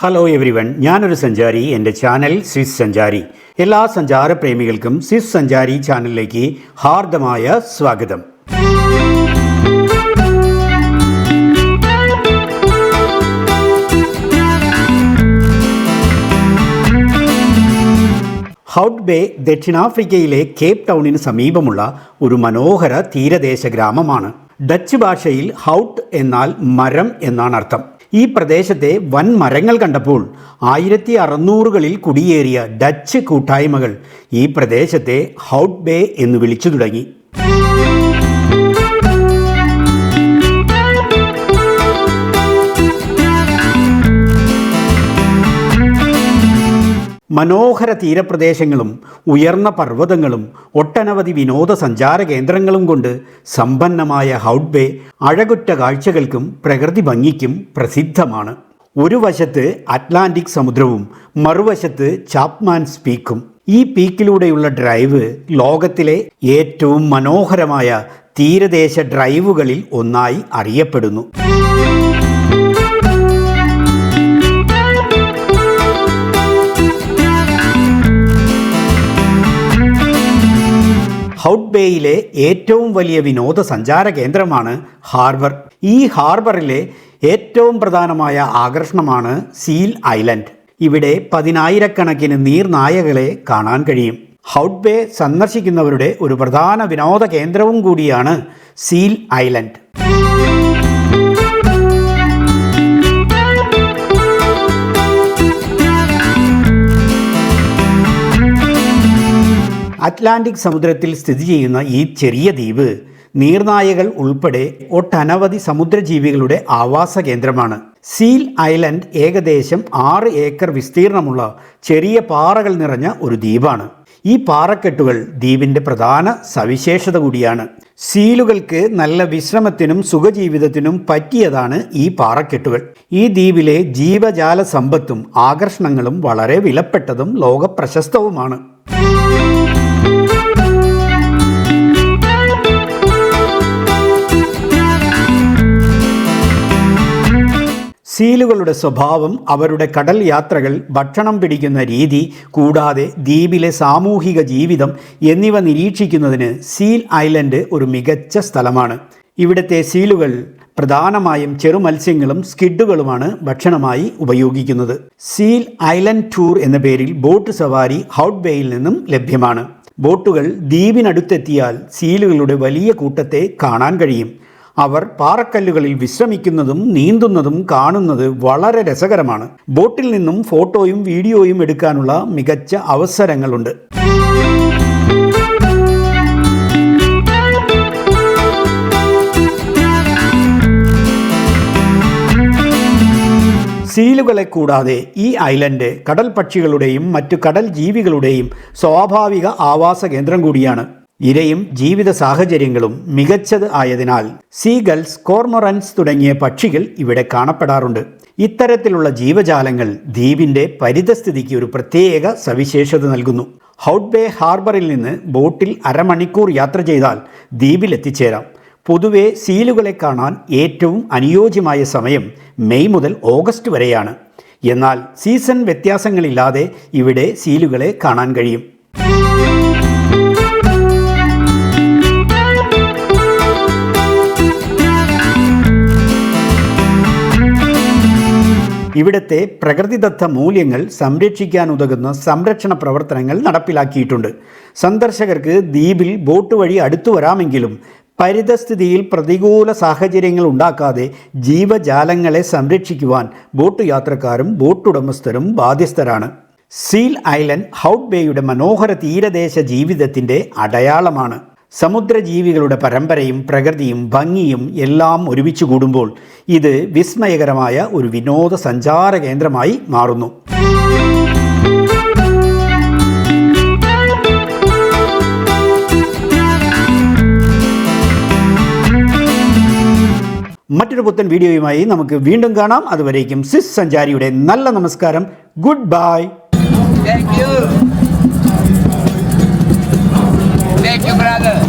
Hello everyone ഞാനൊരു സഞ്ചാരി. എന്റെ ചാനൽ സ്വിസ് സഞ്ചാരി. എല്ലാ സഞ്ചാര പ്രേമികൾക്കും സ്വിസ് സഞ്ചാരി ചാനലിലേക്ക് ഹാർദമായ സ്വാഗതം. ഹൗട്ട് ബേ ദക്ഷിണാഫ്രിക്കയിലെ കേപ്പ് ടൗണിന് സമീപമുള്ള ഒരു മനോഹര തീരദേശ ഗ്രാമമാണ്. ഡച്ച് ഭാഷയിൽ ഹൗട്ട് എന്നാൽ മരം എന്നാണ് അർത്ഥം ഈ പ്രദേശത്തെ വൻ മരങ്ങൾ കണ്ടപ്പോൾ ആയിരത്തി അറുന്നൂറുകളിൽ കുടിയേറിയ ഡച്ച് കൂട്ടായ്മകൾ ഈ പ്രദേശത്തെ ഹൗട്ട് ബേ എന്ന് വിളിച്ചു തുടങ്ങി. മനോഹര തീരപ്രദേശങ്ങളും ഉയർന്ന പർവതങ്ങളും ഒട്ടനവധി വിനോദസഞ്ചാര കേന്ദ്രങ്ങളും കൊണ്ട് സമ്പന്നമായ ഹൗഡ്ബേ അഴകുറ്റ കാഴ്ചകൾക്കും പ്രകൃതി ഭംഗിക്കും പ്രസിദ്ധമാണ്. ഒരു വശത്ത് അറ്റ്ലാന്റിക് സമുദ്രവും മറുവശത്ത് ചാപ്മാൻസ് പീക്കും. ഈ പീക്കിലൂടെയുള്ള ഡ്രൈവ് ലോകത്തിലെ ഏറ്റവും മനോഹരമായ തീരദേശ ഡ്രൈവുകളിൽ ഒന്നായി അറിയപ്പെടുന്നു. ഹൗട്ട് ബേയിലെ ഏറ്റവും വലിയ വിനോദസഞ്ചാര കേന്ദ്രമാണ് ഹാർബർ. ഈ ഹാർബറിലെ ഏറ്റവും പ്രധാനമായ ആകർഷണമാണ് സീൽ ഐലൻഡ്. ഇവിടെ പതിനായിരക്കണക്കിന് നീർനായകളെ കാണാൻ കഴിയും. ഹൗട്ട് ബേ സന്ദർശിക്കുന്നവരുടെ ഒരു പ്രധാന വിനോദ കേന്ദ്രവും കൂടിയാണ് സീൽ ഐലൻഡ്. അറ്റ്ലാന്റിക് സമുദ്രത്തിൽ സ്ഥിതി ചെയ്യുന്ന ഈ ചെറിയ ദ്വീപ് നീർനായകൾ ഉൾപ്പെടെ ഒട്ടനവധി സമുദ്രജീവികളുടെ ആവാസ കേന്ദ്രമാണ്. സീൽ ഐലൻഡ് ഏകദേശം ആറ് ഏക്കർ വിസ്തീർണമുള്ള ചെറിയ പാറകൾ നിറഞ്ഞ ഒരു ദ്വീപാണ്. ഈ പാറക്കെട്ടുകൾ ദ്വീപിന്റെ പ്രധാന സവിശേഷത കൂടിയാണ്. സീലുകൾക്ക് നല്ല വിശ്രമത്തിനും സുഖജീവിതത്തിനും പറ്റിയതാണ് ഈ പാറക്കെട്ടുകൾ. ഈ ദ്വീപിലെ ജീവജാല സമ്പത്തും ആകർഷണങ്ങളും വളരെ വിലപ്പെട്ടതും ലോകപ്രശസ്തവുമാണ്. സീലുകളുടെ സ്വഭാവം അവരുടെ കടൽ യാത്രകൾ ഭക്ഷണം പിടിക്കുന്ന രീതി കൂടാതെ ദ്വീപിലെ സാമൂഹിക ജീവിതം എന്നിവ നിരീക്ഷിക്കുന്നതിന് സീൽ ഐലൻഡ് ഒരു മികച്ച സ്ഥലമാണ്. ഇവിടുത്തെ സീലുകൾ പ്രധാനമായും ചെറുമത്സ്യങ്ങളും സ്കിഡുകളുമാണ് ഭക്ഷണമായി ഉപയോഗിക്കുന്നത്. സീൽ ഐലൻഡ് ടൂർ എന്ന പേരിൽ ബോട്ട് സവാരി ഹൗട്ട് ബേയിൽ നിന്നും ലഭ്യമാണ്. ബോട്ടുകൾ ദ്വീപിനടുത്തെത്തിയാൽ സീലുകളുടെ വലിയ കൂട്ടത്തെ കാണാൻ കഴിയും. അവർ പാറക്കല്ലുകളിൽ വിശ്രമിക്കുന്നതും നീന്തുന്നതും കാണുന്നത് വളരെ രസകരമാണ്. ബോട്ടിൽ നിന്നും ഫോട്ടോയും വീഡിയോയും എടുക്കാനുള്ള മികച്ച അവസരങ്ങളുണ്ട്. സീലുകളെ കൂടാതെ ഈ ഐലൻഡ് കടൽ പക്ഷികളുടെയും മറ്റു കടൽ ജീവികളുടെയും സ്വാഭാവിക ആവാസ കേന്ദ്രം കൂടിയാണ്. ഇരയും ജീവിത സാഹചര്യങ്ങളും മികച്ചത് ആയതിനാൽ സീഗൾസ് കോർമൊറൻസ് തുടങ്ങിയ പക്ഷികൾ ഇവിടെ കാണപ്പെടാറുണ്ട്. ഇത്തരത്തിലുള്ള ജീവജാലങ്ങൾ ദ്വീപിന്റെ പരിതസ്ഥിതിക്ക് ഒരു പ്രത്യേക സവിശേഷത നൽകുന്നു. ഹൗട്ട് ബേ ഹാർബറിൽ നിന്ന് ബോട്ടിൽ അരമണിക്കൂർ യാത്ര ചെയ്താൽ ദ്വീപിലെത്തിച്ചേരാം. പൊതുവെ സീലുകളെ കാണാൻ ഏറ്റവും അനുയോജ്യമായ സമയം മെയ് മുതൽ ഓഗസ്റ്റ് വരെയാണ്. എന്നാൽ സീസൺ വ്യത്യാസങ്ങളില്ലാതെ ഇവിടെ സീലുകളെ കാണാൻ കഴിയും. ഇവിടുത്തെ പ്രകൃതിദത്ത മൂല്യങ്ങൾ സംരക്ഷിക്കാനുതകുന്ന സംരക്ഷണ പ്രവർത്തനങ്ങൾ നടപ്പിലാക്കിയിട്ടുണ്ട്. സന്ദർശകർക്ക് ദ്വീപിൽ ബോട്ട് വഴി അടുത്തു വരാമെങ്കിലും പരിതസ്ഥിതിയിൽ പ്രതികൂല സാഹചര്യങ്ങൾ ഉണ്ടാക്കാതെ ജീവജാലങ്ങളെ സംരക്ഷിക്കുവാൻ ബോട്ട് യാത്രക്കാരും ബോട്ട് ഉടമസ്ഥരും ബാധ്യസ്ഥരാണ്. സീൽ ഐലൻഡ് ഹൗട്ട് ബേയുടെ മനോഹര തീരദേശ ജീവിതത്തിന്റെ അടയാളമാണ്. സമുദ്രജീവികളുടെ പരമ്പരയും പ്രകൃതിയും ഭംഗിയും എല്ലാം ഒരുമിച്ച് കൂടുമ്പോൾ ഇത് വിസ്മയകരമായ ഒരു വിനോദസഞ്ചാര കേന്ദ്രമായി മാറുന്നു. മറ്റൊരു പുത്തൻ വീഡിയോയുമായി നമുക്ക് വീണ്ടും കാണാം. അതുവരേക്കും സിസ് സഞ്ചാരിയുടെ നല്ല നമസ്കാരം. Good bye. you, brother.